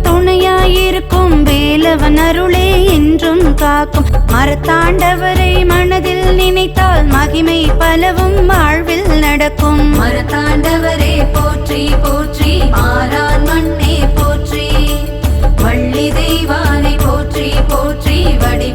துணையாயிருக்கும். வேலவன் அருளே என்றும் காக்கும். மரத்தாண்டவரை மனதில் நினைத்தால் மகிமை பலவும் வாழ்வில் நடக்கும். மரத்தாண்டவரே போற்றி போற்றி மாறான் மண்ணே போற்றி. வள்ளி தெய்வானை போற்றி போற்றி வடி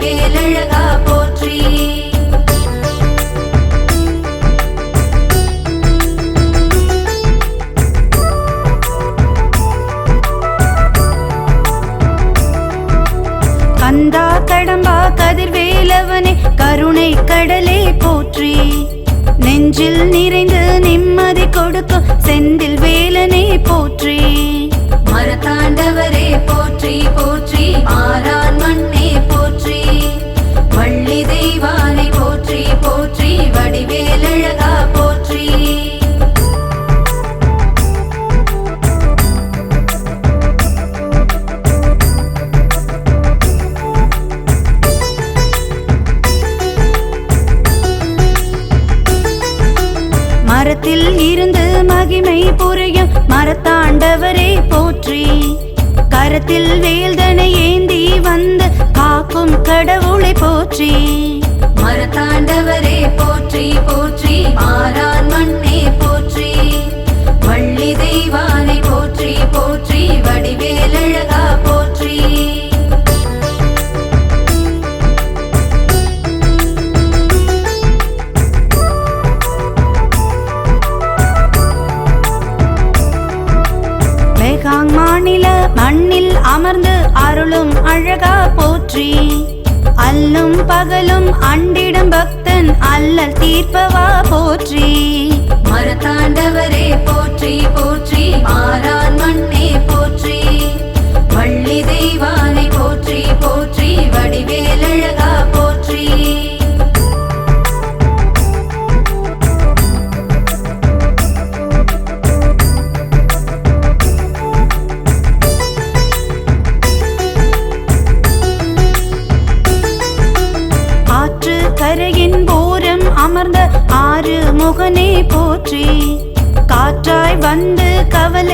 நிம்மதி கொடுக்கும் செந்தில் வேலனை போற்றி. மரத்தாண்டவரே போற்றி போற்றி. மாறான் மண்ணே போற்றி. வள்ளி தெய்வானை போற்றி போற்றி. வடிவேலழக மகிமை புரியும் மரத்தாண்டவரே போற்றி. கரத்தில் வேல்தனை ஏந்தி வந்து காக்கும் கடவுளை போற்றி. மரத்தாண்டவரே போற்றி மேகாங் மாநில மண்ணில் அமர்ந்து அருளும் அழகா போற்றி. அல்லும் பகலும் அண்டிடும் பக்தன் அல்லல் தீர்ப்பவா போற்றி. மரத்தாண்டவரே போற்றி போற்றி. மாறான் மண்ணே போற்றி. வள்ளி தெய்வானை போற்றி போற்றி. வடிவேலழகா போற்றி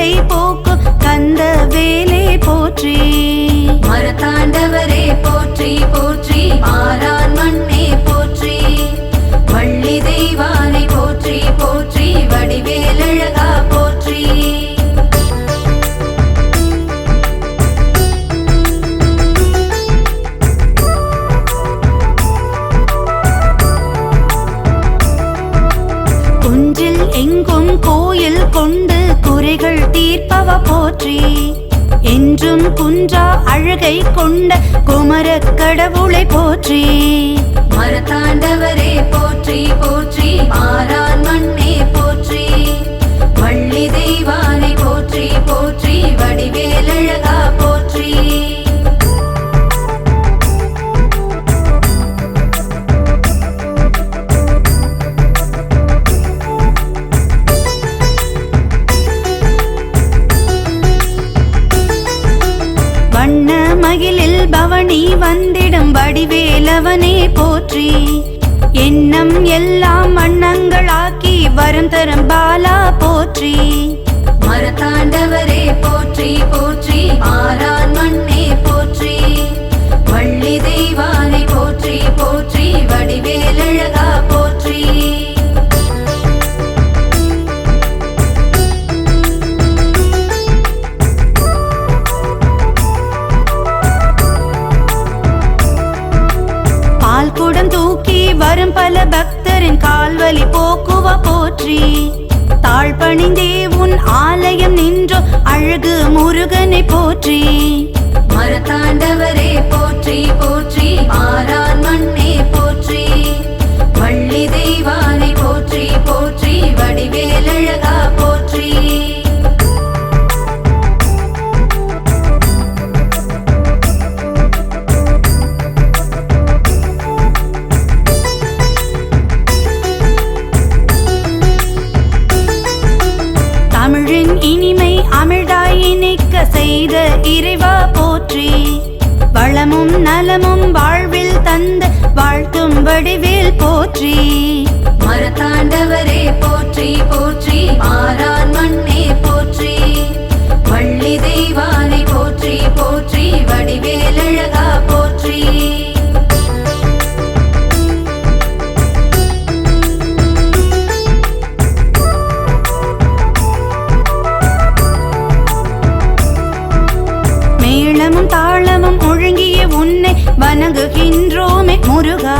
கவலை போக்கும் கந்த வேலே போற்றி. மரத்தாண்டவரே போற்றி போற்றி. மாறான் மண்ணே போற்றி. வள்ளி தெய்வானை போற்றி போற்றி. வடிவேலழகா போற்றி. போற்றி. என்றும் குன்றா அழகை கொண்ட குமர கடவுளை போற்றி. மரத்தாண்டவரே போற்றி போற்றி. மாறான் மண்ணே அகிலில் பவனி வந்திடும் வடிவேலவனே போற்றி. எண்ணம் எல்லாம் வண்ணங்களாக்கி வரம் தரும் பாலா போற்றி. மரத்தாண்டவரே போற்றி போற்றி. மாறான் மண்ணே போற்றி. வள்ளி தெய்வானை போற்றி போற்றி. வடிவேலழகா போற்றி அழகு முருகனை போற்றி மரத்தாண்டவரே போற்றி போற்றி. நலமும் வாழ்வில் தந்த வாழ்த்தும் வடிவில் போற்றி. மரத்தாண்டவரே போற்றி போற்றி மாறான் வணங்குகின்றோமே முருகா.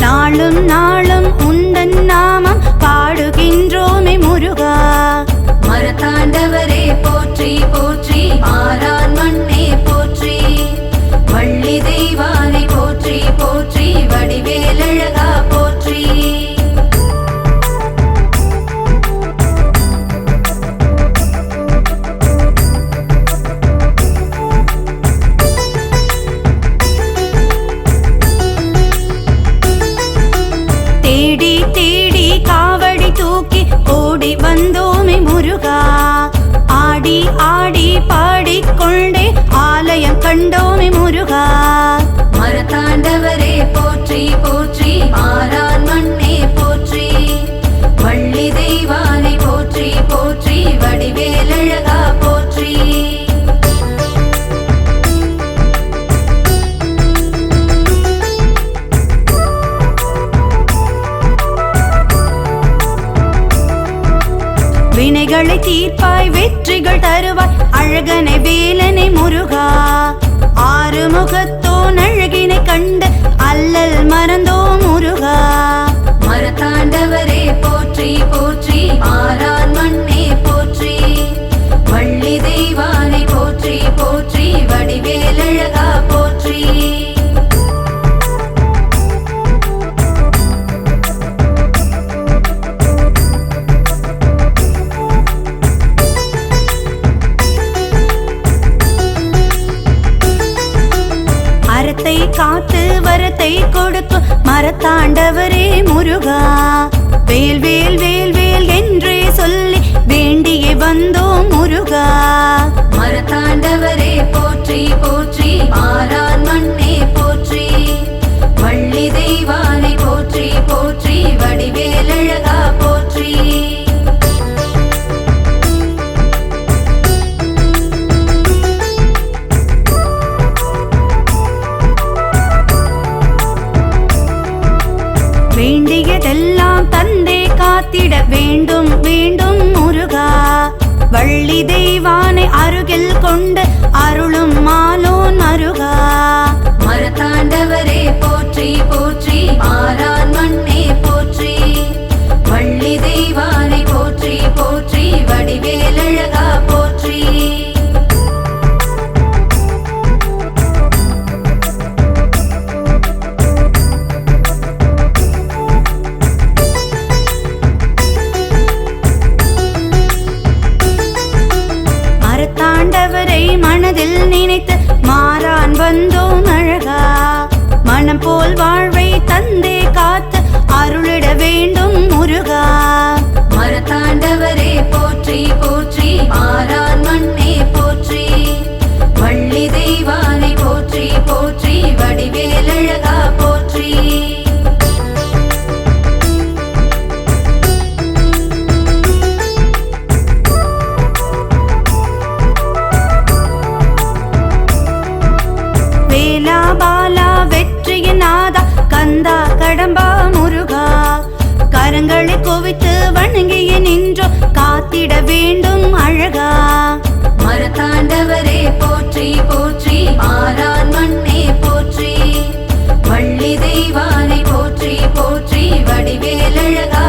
நாளும் நாளும் உந்தன் நாமம் பாடுகின்றோமே முருகா. மரத்தாண்டவரே போற்றி போற்றி மாறான் மண்ணே போற்றி. வள்ளி தெய்வானை போற்றி போற்றி வடிவேலழகா போற்றி. வினைகளை தீர்ப்பாய் வெற்றிகள் தருவாய். அழகனை வேலனை முருகா. ஆறுமுகத்தோன் அழகினை கண்டு அல்லல் மறந்தோ முருகா. மரத்தாண்டவரே போற்றி போற்றி. ஆறான் மண்ணே போற்றி. வள்ளி தெய்வானை போற்றி போற்றி. வரத்தை கொடுக்கும் மரத்தாண்டவரே முருகா. வேல் வேல் வேல் வேல் என்றே சொல்லி வேண்டியே வந்தோம் முருகா. மரத்தாண்டவரே போற்றி போ அருகில் கொண்டு வந்தோம் அழகா. மனம் போல் வாழ்வை தந்தே காத்து அருளிட வேண்டும் முருகா. மரத்தாண்டவரே போற்றி போற்றி மாறான் மண்ணே. வணங்கிய நின்றோ காத்திட வேண்டும் அழகா. மரத்தாண்டவரே போற்றி போற்றி மாறான் மண்ணே போற்றி. வள்ளி தெய்வானை போற்றி போற்றி வடிவேலழகா.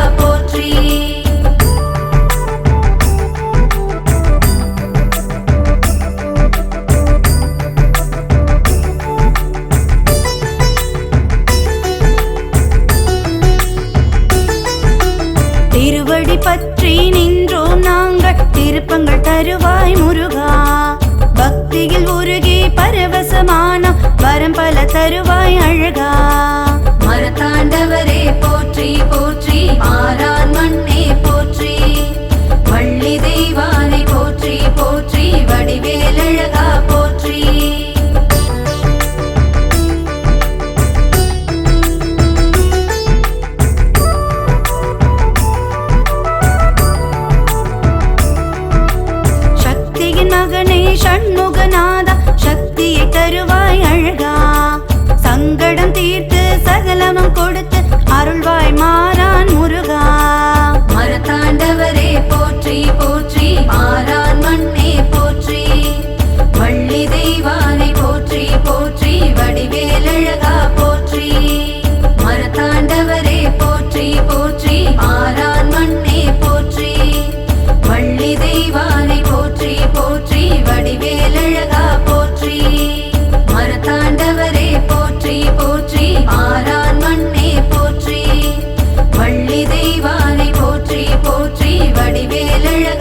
மரத்தானை போற்றி போற்றி வடிவேலழகா போற்றி. மரத்தாண்டவரே போற்றி போற்றி ஆரான் மண்ணே போற்றி. வள்ளி தெய்வானை போற்றி போற்றி வடிவேலழகா போற்றி. மரத்தாண்டவரே போற்றி போற்றி ஆரான் மண்ணே போற்றி. வள்ளி தெய்வானை போற்றி போற்றி வடிவேலழகா